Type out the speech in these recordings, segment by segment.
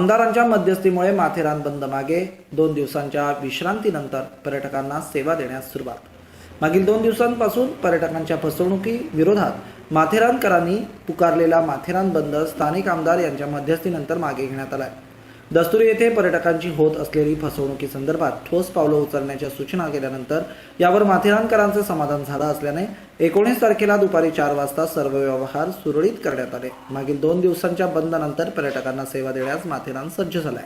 आमदारांच्या मध्यस्थीमुळे माथेरान बंद मागे दोन दिवसांच्या विश्रांतीनंतर पर्यटकांना सेवा देण्यास सुरुवात. मागील दोन दिवसांपासून पर्यटकांच्या फसवणुकी विरोधात माथेरानकरांनी पुकारलेला माथेरान बंद स्थानिक आमदार यांच्या मध्यस्थीनंतर मागे घेण्यात आला आहे दस्तुरी येथे पर्यटकांची होत असलेली फसवणुकी संदर्भात ठोस पावलं उचलण्याच्या सूचना केल्यानंतर यावर माथेरानकरांचं समाधान झालं असल्याने एकोणीस तारखेला दुपारी चार वाजता सर्व व्यवहार सुरळीत करण्यात आले. मागील दोन दिवसांच्या बंदनंतर पर्यटकांना सेवा देण्यास माथेरान सज्ज झालाय.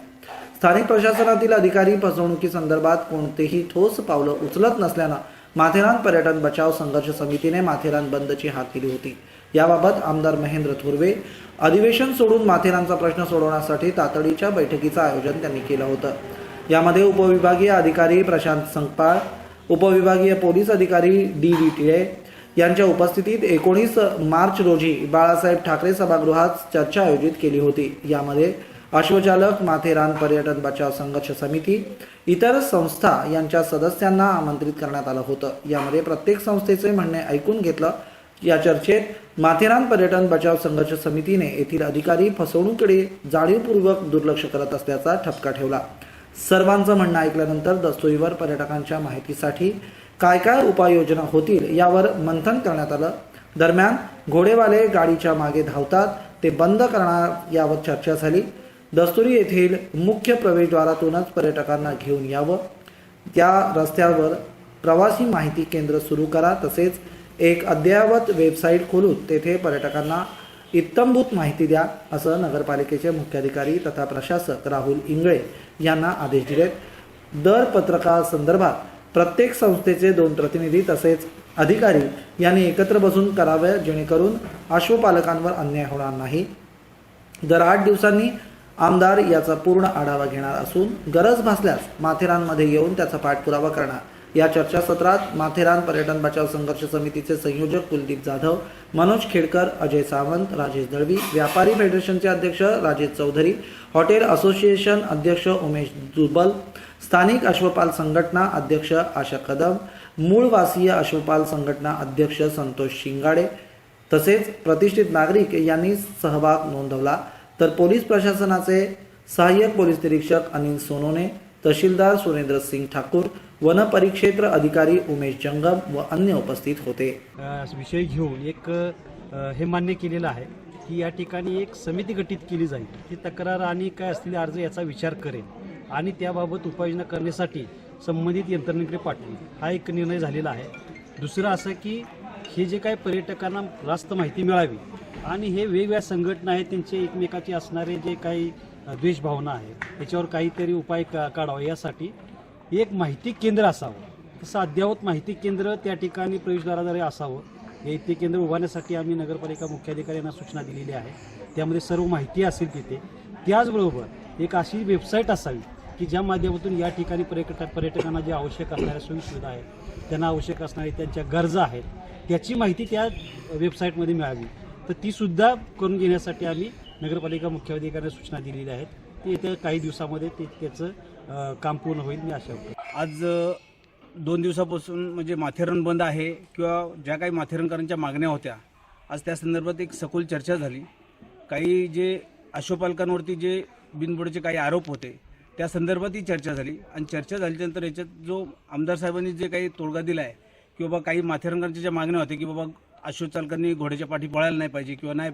स्थानिक प्रशासनातील अधिकारी फसवणुकी संदर्भात कोणतेही ठोस पावलं उचलत नसल्यानं माथेरान पर्यटन बचाव संघर्ष समितीने माथेरान बंदची हाक दिली होती. याबाबत आमदार महेंद्र थुर्वे अधिवेशन सोडून माथेरानचा प्रश्न सोडवण्यासाठी तातडीच्या बैठकीचं आयोजन त्यांनी केलं होतं. यामध्ये उपविभागीय अधिकारी प्रशांत संकपाळ उपविभागीय पोलीस अधिकारी डी व्ही टिळे यांच्या उपस्थितीत एकोणीस मार्च रोजी बाळासाहेब ठाकरे सभागृहात चर्चा आयोजित केली होती. यामध्ये अश्वचालक माथेरान पर्यटन बचाव संघर्ष समिती इतर संस्था यांच्या सदस्यांना आमंत्रित करण्यात आलं होतं. यामध्ये प्रत्येक संस्थेचे म्हणणे ऐकून घेतलं या चर्चेत माथेरान पर्यटन बचाव संघर्ष समितीने येथील अधिकारी फसवणूकडे जाणीवपूर्वक दुर्लक्ष करत असल्याचा ठपका ठेवला. सर्वांचं म्हणणं ऐकल्यानंतर दस्तोईवर पर्यटकांच्या माहितीसाठी काय काय उपाययोजना होतील यावर मंथन करण्यात आलं. दरम्यान घोडेवाले गाडीच्या मागे धावतात ते बंद करणार यावर चर्चा झाली. दस्तुरी येथील मुख्य प्रवेशद्वारातूनच पर्यटकांना घेऊन यावं. त्या रस्त्यावर प्रवासी माहिती केंद्र सुरू करा तसेच एक अद्ययावत वेबसाईट खोलून तेथे पर्यटकांना इत्तंभूत माहिती द्या असं नगरपालिकेचे मुख्याधिकारी तथा प्रशासक राहुल इंगळे यांना आदेश दिलेत. दर पत्रकासंदर्भात प्रत्येक संस्थेचे दोन प्रतिनिधी तसेच अधिकारी यांनी एकत्र बसून करावे जेणेकरून अश्वपालकांवर अन्याय होणार नाही. दर आठ दिवसांनी आमदार याचा पूर्ण आढावा घेणार असून गरज भासल्यास माथेरानमध्ये येऊन त्याचा पाठपुरावा करणार. या चर्चासत्रात माथेरान पर्यटन बचाव संघर्ष समितीचे संयोजक कुलदीप जाधव मनोज खेडकर अजय सावंत राजेश दळवी व्यापारी फेडरेशनचे अध्यक्ष राजेश चौधरी हॉटेल असोसिएशन अध्यक्ष उमेश दुबल स्थानिक अश्वपाल संघटना अध्यक्ष आशा कदम मूळवासीय अश्वपाल संघटना अध्यक्ष संतोष शिंगाडे तसेच प्रतिष्ठित नागरिक यांनी सहभाग नोंदवला. तर पोलीस प्रशासनाचे सहाय्यक पोलीस निरीक्षक अनिल सोनोने तहसीलदार सुरेंद्र सिंग ठाकूर वनपरिक्षेत्र अधिकारी उमेश जंगम व अन्य उपस्थित होते. विषय घेऊन एक हे मान्य केलेलं आहे की या ठिकाणी एक समिती गठीत केली जाईल. ही तक्रार आणि काय असलेले अर्ज याचा विचार करेल आणि त्याबाबत उपाययोजना करण्यासाठी संबंधित यंत्रणेकडे पाठवेल. हा एक निर्णय झालेला आहे. दुसरं असं की हे जे काही पर्यटकांना रास्त माहिती मिळावी आणि हे वेगवेगळ्या संघटना आहेत त्यांचे एकमेकाचे असणारे जे काही द्वेषभावना आहे त्याच्यावर काहीतरी उपाय का काढावा यासाठी एक माहिती केंद्र असावं. तसं अद्ययावत माहिती केंद्र त्या ठिकाणी प्रवेशद्वाराद्वारे असावं. हे ते केंद्र उभारण्यासाठी आम्ही नगरपालिका मुख्याधिकाऱ्यांना सूचना दिलेली आहे. त्यामध्ये सर्व माहिती असेल तिथे. त्याचबरोबर एक अशी वेबसाईट असावी की ज्या माध्यमातून या ठिकाणी पर्यटक पर्यटकांना जे आवश्यक असणाऱ्या सोयीसुविधा आहेत त्यांना आवश्यक असणाऱ्या त्यांच्या गरजा आहेत त्याची माहिती त्या वेबसाईटमध्ये मिळावी. तर ती सुद्धा करून घेण्यासाठी आम्ही नगरपालिका मुख्याधिकाऱ्यांना सूचना दिलेल्या आहेत. ते येत्या काही दिवसामध्ये ते त्याचं काम पूर्ण होईल मी आशा करतो. आज दोन दिवसापासून म्हणजे माथेरान बंद आहे किंवा ज्या काही माथेरणकरांच्या मागण्या होत्या आज त्या संदर्भात एक सखोल चर्चा झाली. काही जे अशोपालकांवरती जे बिनबुडचे काही आरोप होते त्या संदर्भातही चर्चा झाली. आणि चर्चा झाल्यानंतर याच्यात जो आमदार साहेबांनी जे काही तोडगा दिला आहे की बाबा काही माथेरानकरांच्या ज्या मागण्या होत्या की बाबा अश्वचालकांनी घोड्याच्या पाठी पळायला नाही पाहिजे किंवा नाही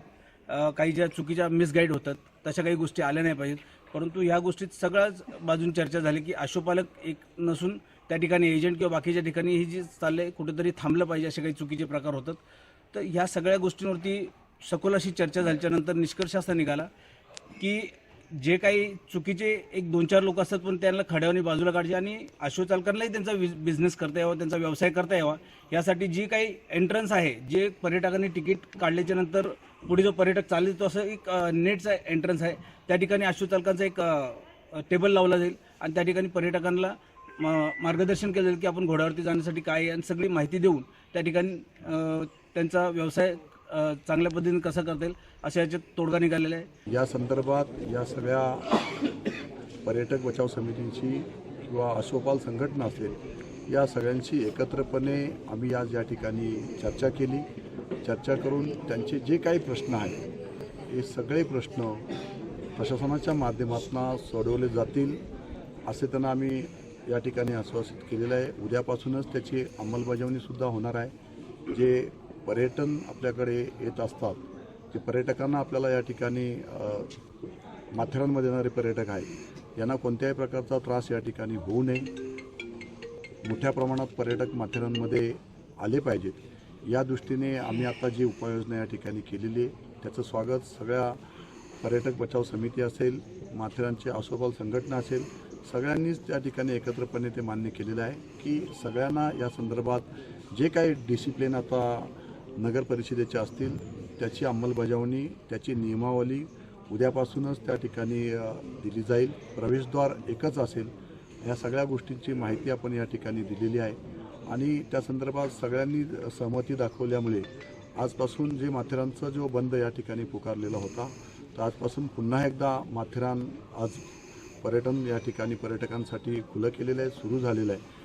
काही ज्या चुकीच्या मिसगाईड होतात तशा काही गोष्टी आल्या नाही पाहिजेत. परंतु ह्या गोष्टीत सगळ्याच बाजून चर्चा झाली की आशोपालक एक नसून त्या ठिकाणी एजंट किंवा बाकीच्या ठिकाणी ही जी चाललंय कुठेतरी थांबलं पाहिजे असे काही चुकीचे प्रकार होतात. तर ह्या सगळ्या गोष्टींवरती सखोल अशी चर्चा झाल्याच्यानंतर निष्कर्ष असा निघाला की जे काही चुकीचे एक दोन चार लोक असतात पण त्यांना खड्यावणी बाजूला काढचे आणि अश्वचालकांनाही त्यांचा बिझनेस करता यावा त्यांचा व्यवसाय करता यावा. यासाठी जी काही एंट्रन्स आहे जे पर्यटकांनी तिकीट काढल्याच्या नंतर पुढे जो पर्यटक चालेल तो असं एक नेटचा एंट्रन्स आहे. त्या ठिकाणी अश्वचालकांचा एक टेबल लावला जाईल आणि त्या ठिकाणी पर्यटकांना म- मार्गदर्शन केलं जाईल की आपण घोड्यावरती जाण्यासाठी काय आणि सगळी माहिती देऊन त्या ठिकाणी त्यांचा व्यवसाय चांगल्या पद्धतीने कसा करता येईल अशा याच्यात तोडगा निघालेला आहे. या संदर्भात या सगळ्या पर्यटक बचाव समितींची किंवा अश्वपाल संघटना असेल या सगळ्यांशी एकत्रपणे आम्ही आज या ठिकाणी चर्चा केली. चर्चा करून त्यांचे जे काही प्रश्न आहेत हे सगळे प्रश्न प्रशासनाच्या माध्यमातून सोडवले जातील असे त्यांना आम्ही या ठिकाणी आश्वासित केलेलं आहे. उद्यापासूनच त्याची अंमलबजावणीसुद्धा होणार आहे. जे पर्यटन आपल्याकडे येत असतात जे पर्यटकांना आपल्याला या ठिकाणी माथेरांमध्ये माथेरानमध्ये येणारे पर्यटक आहे यांना कोणत्याही प्रकारचा त्रास या ठिकाणी होऊ नये. मोठ्या प्रमाणात पर्यटक माथेरानमध्ये आले पाहिजेत. या दृष्टीने आम्ही आता जी उपाययोजना या ठिकाणी केलेली आहे त्याचं स्वागत सगळ्या पर्यटक बचाव समिती असेल माथेरानची आसोपाल संघटना असेल सगळ्यांनीच त्या ठिकाणी एकत्रपणे ते मान्य केलेलं आहे की सगळ्यांना या संदर्भात जे काही डिसिप्लिन आता नगर परिषदेचे असतील त्याची अंमलबजावणी त्याची नियमावली उद्यापासूनच त्या ठिकाणी दिली जाईल. प्रवेशद्वार एकच असेल या सगळ्या गोष्टींची माहिती आपण या ठिकाणी दिलेली आहे. आणि त्या संदर्भात सगळ्यांनी सहमती दाखवल्यामुळे आजपासून जे माथेरानचा जो बंद या ठिकाणी पुकारलेला होता तर आजपासून पुन्हा एकदा माथेरान आज पर्यटन या ठिकाणी पर्यटकांसाठी खुलं केलेलं आहे सुरू झालेलं आहे.